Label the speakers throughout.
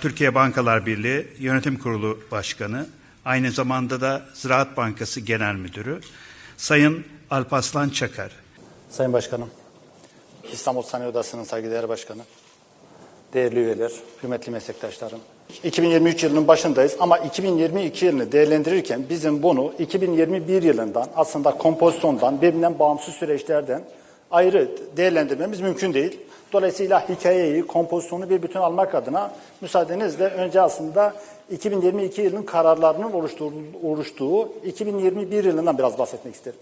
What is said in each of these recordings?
Speaker 1: Türkiye Bankalar Birliği Yönetim Kurulu Başkanı, aynı zamanda da Ziraat Bankası Genel Müdürü, Sayın Alpaslan Çakar.
Speaker 2: Sayın Başkanım, İstanbul Sanayi Odası'nın saygıdeğer başkanı, değerli üyeler, kıymetli meslektaşlarım. 2023 yılının başındayız ama 2022 yılını değerlendirirken bizim bunu 2021 yılından aslında kompozisyondan, birbirinden bağımsız süreçlerden ayrı değerlendirmemiz mümkün değil. Dolayısıyla hikayeyi, kompozisyonu bir bütün almak adına müsaadenizle önce aslında 2022 yılının kararlarının oluştuğu 2021 yılından biraz bahsetmek isterim.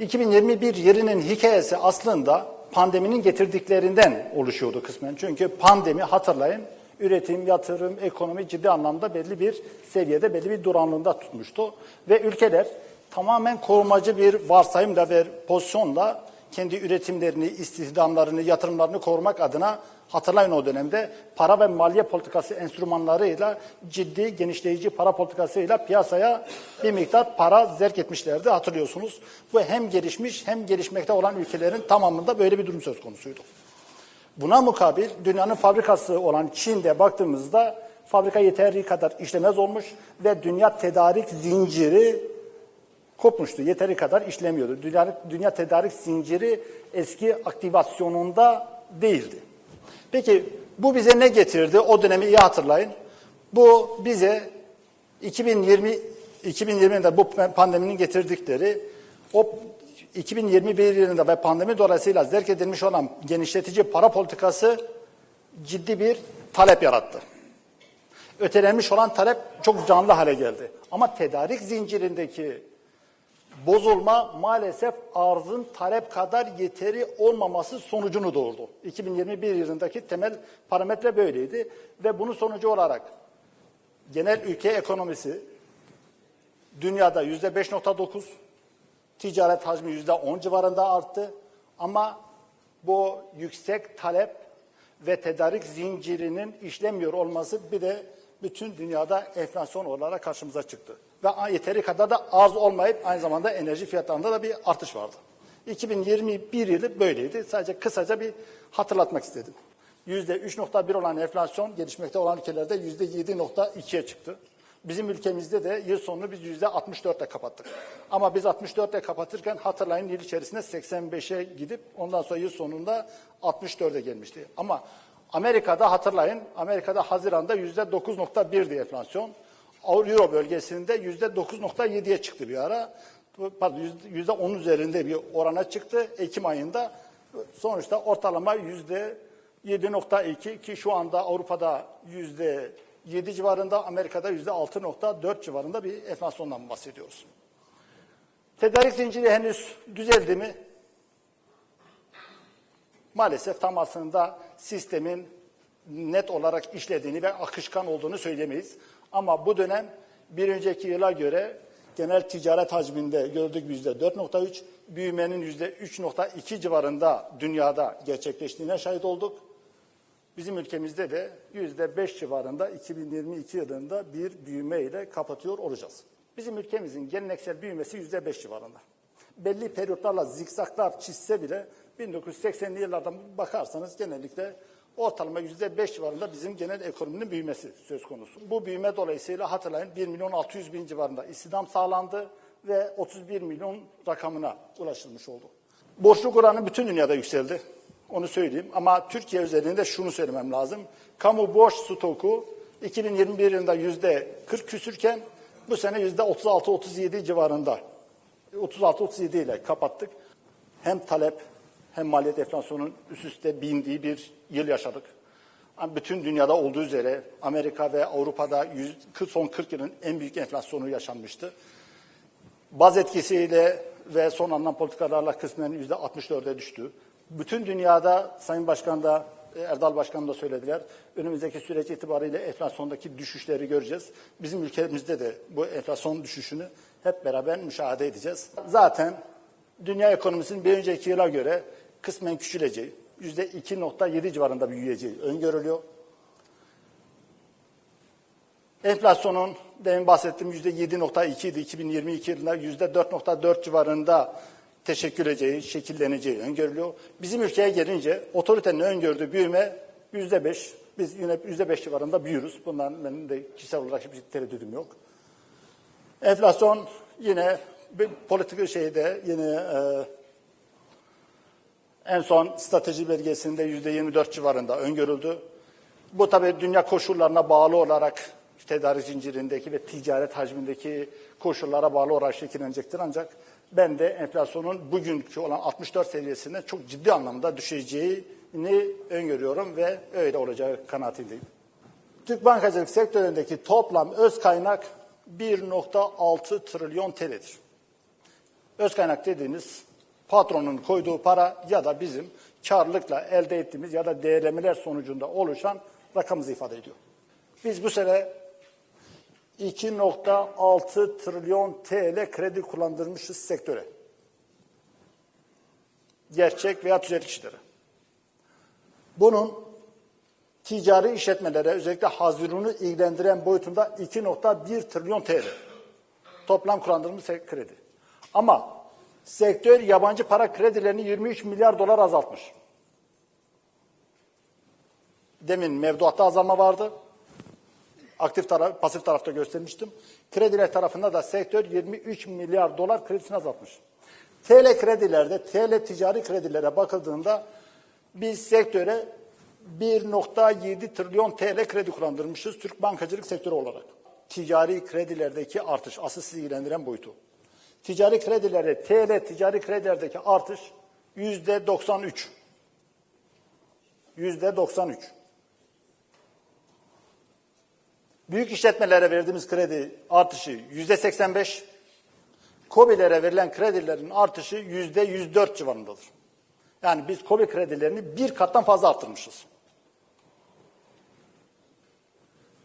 Speaker 2: 2021 yılının hikayesi aslında pandeminin getirdiklerinden oluşuyordu kısmen. Çünkü pandemi hatırlayın üretim, yatırım, ekonomi ciddi anlamda belli bir seviyede, belli bir duranlığında tutmuştu. Ve ülkeler tamamen korumacı bir varsayımla ve pozisyonla kendi üretimlerini, istihdamlarını, yatırımlarını korumak adına hatırlayın o dönemde para ve maliye politikası enstrümanlarıyla ciddi genişleyici para politikasıyla piyasaya bir miktar para zerk etmişlerdi hatırlıyorsunuz. Bu hem gelişmiş hem gelişmekte olan ülkelerin tamamında böyle bir durum söz konusuydu. Buna mukabil dünyanın fabrikası olan Çin'de baktığımızda fabrika yeteri kadar işlemez olmuş ve dünya tedarik zinciri kopmuştu. Yeteri kadar işlemiyordu. Dünya, dünya tedarik zinciri eski aktivasyonunda değildi. Peki bu bize ne getirdi? O dönemi iyi hatırlayın. Bu bize 2020 2020'de bu pandeminin getirdikleri o 2021 yılında ve pandemi dolayısıyla zerk edilmiş olan genişletici para politikası ciddi bir talep yarattı. Ötelenmiş olan talep çok canlı hale geldi. Ama tedarik zincirindeki bozulma maalesef arzın talep kadar yeteri olmaması sonucunu doğurdu. 2021 yılındaki temel parametre böyleydi ve bunun sonucu olarak genel ülke ekonomisi dünyada yüzde 5.9, ticaret hacmi yüzde 10 civarında arttı ama bu yüksek talep ve tedarik zincirinin işlemiyor olması bir de bütün dünyada enflasyon olarak karşımıza çıktı. Ve yeteri kadar da az olmayıp aynı zamanda enerji fiyatlarında da bir artış vardı. 2021 yılı böyleydi. Sadece kısaca bir hatırlatmak istedim. %3.1 olan enflasyon gelişmekte olan ülkelerde %7.2'ye çıktı. Bizim ülkemizde de yıl sonunu biz %64 ile kapattık. Ama biz 64 ile kapatırken hatırlayın yıl içerisinde 85'e gidip ondan sonra yıl sonunda 64'e gelmişti. Ama Amerika'da hatırlayın, Amerika'da Haziran'da yüzde 9.1'di enflasyon. Euro bölgesinde yüzde 9.7'ye çıktı bir ara. Pardon, yüzde 10 üzerinde bir orana çıktı. Ekim ayında sonuçta ortalama yüzde 7.2 ki şu anda Avrupa'da yüzde 7 civarında, Amerika'da yüzde 6.4 civarında bir enflasyondan bahsediyoruz. Tedarik zinciri henüz düzeldi mi? Maalesef tam aslında sistemin net olarak işlediğini ve akışkan olduğunu söylemeyiz. Ama bu dönem bir önceki yıla göre genel ticaret hacminde gördük yüzde 4.3, büyümenin yüzde 3.2 civarında dünyada gerçekleştiğine şahit olduk. Bizim ülkemizde de yüzde 5 civarında 2022 yılında bir büyüme ile kapatıyor olacağız. Bizim ülkemizin geleneksel büyümesi yüzde 5 civarında. Belli periyotlarla zikzaklar çizse bile 1980'li yıllardan bakarsanız genellikle ortalama yüzde beş civarında bizim genel ekonominin büyümesi söz konusu. Bu büyüme dolayısıyla hatırlayın 1 milyon 600 bin civarında istihdam sağlandı ve 31 milyon rakamına ulaşılmış oldu. Borçluk oranı bütün dünyada yükseldi. Onu söyleyeyim ama Türkiye özelinde şunu söylemem lazım. Kamu borç stoku 2021 yılında yüzde 40 küsürken bu sene yüzde 36-37 civarında 36-37 ile kapattık. Hem talep hem maliyet enflasyonun üst üste bindiği bir yıl yaşadık. Bütün dünyada olduğu üzere Amerika ve Avrupa'da son 40 yılın en büyük enflasyonu yaşanmıştı. Baz etkisiyle ve son anlam politikalarla kısmen yüzde 64'e düştü. Bütün dünyada Sayın Başkan da Erdal Başkan da söylediler. Önümüzdeki süreç itibariyle enflasyondaki düşüşleri göreceğiz. Bizim ülkemizde de bu enflasyon düşüşünü hep beraber müşahede edeceğiz. Zaten dünya ekonomisinin bir önceki yıla göre kısmen küçüleceği, yüzde 2.7 civarında büyüyeceği öngörülüyor. Enflasyonun demin bahsettiğim yüzde 7.2 idi 2022 yılında yüzde 4.4 civarında teşekkür edeceği, şekilleneceği öngörülüyor. Bizim ülkeye gelince otoritenin öngördüğü büyüme yüzde beş. Biz yine yüzde beş civarında büyürüz. Bundan benim de kişisel olarak hiçbir tereddüdüm yok. Enflasyon yine bir politika şeyde yine e, en son strateji belgesinde yüzde 24 civarında öngörüldü. Bu tabii dünya koşullarına bağlı olarak tedarik zincirindeki ve ticaret hacmindeki koşullara bağlı olarak şekillenecektir. Ancak ben de enflasyonun bugünkü olan 64 seviyesine çok ciddi anlamda düşeceğini öngörüyorum ve öyle olacağı kanaatindeyim. Türk bankacılık sektöründeki toplam öz kaynak 1.6 trilyon TL'dir. Öz kaynak dediğimiz patronun koyduğu para ya da bizim karlılıkla elde ettiğimiz ya da değerlemeler sonucunda oluşan rakamımızı ifade ediyor. Biz bu sene 2.6 trilyon TL kredi kullandırmışız sektöre. Gerçek veya tüzel kişilere. Bunun ticari işletmelere özellikle Haziran'ı ilgilendiren boyutunda 2.1 trilyon TL. Toplam kullandığımız kredi. Ama sektör yabancı para kredilerini 23 milyar dolar azaltmış. Demin mevduatta azalma vardı. Aktif taraf, pasif tarafta göstermiştim. Krediler tarafında da sektör 23 milyar dolar kredisini azaltmış. TL kredilerde, TL ticari kredilere bakıldığında biz sektöre 1.7 trilyon TL kredi kullandırmışız Türk bankacılık sektörü olarak. Ticari kredilerdeki artış, asıl sizi ilgilendiren boyutu. Ticari kredilerde, TL ticari kredilerdeki artış yüzde 93. Yüzde 93. Büyük işletmelere verdiğimiz kredi artışı yüzde 85. KOBİ'lere verilen kredilerin artışı yüzde 104 civarındadır. Yani biz KOBİ kredilerini bir kattan fazla arttırmışız.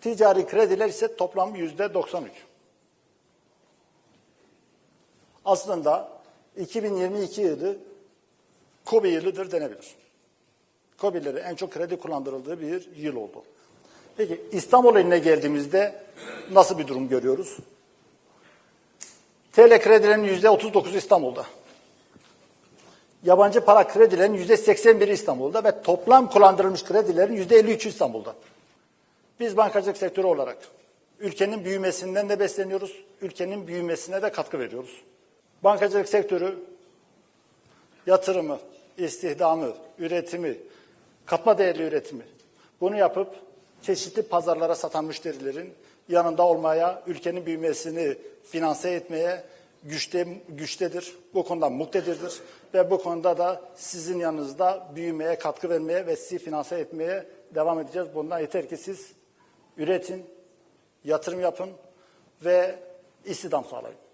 Speaker 2: Ticari krediler ise toplam yüzde 93. Aslında 2022 yılı KOBİ yılıdır denebilir. KOBİ'lere en çok kredi kullandırıldığı bir yıl oldu. Peki İstanbul eline geldiğimizde nasıl bir durum görüyoruz? TL kredilerin yüzde 39 İstanbul'da. Yabancı para kredilerin yüzde 81 İstanbul'da ve toplam kullandırılmış kredilerin yüzde 53 İstanbul'da. Biz bankacılık sektörü olarak ülkenin büyümesinden de besleniyoruz, ülkenin büyümesine de katkı veriyoruz. Bankacılık sektörü yatırımı, istihdamı, üretimi, katma değerli üretimi bunu yapıp çeşitli pazarlara satan müşterilerin yanında olmaya, ülkenin büyümesini finanse etmeye güçte, güçtedir. Bu konuda muktedirdir ve bu konuda da sizin yanınızda büyümeye, katkı vermeye ve sizi finanse etmeye devam edeceğiz. Bundan yeter ki siz üretin, yatırım yapın ve istihdam sağlayın.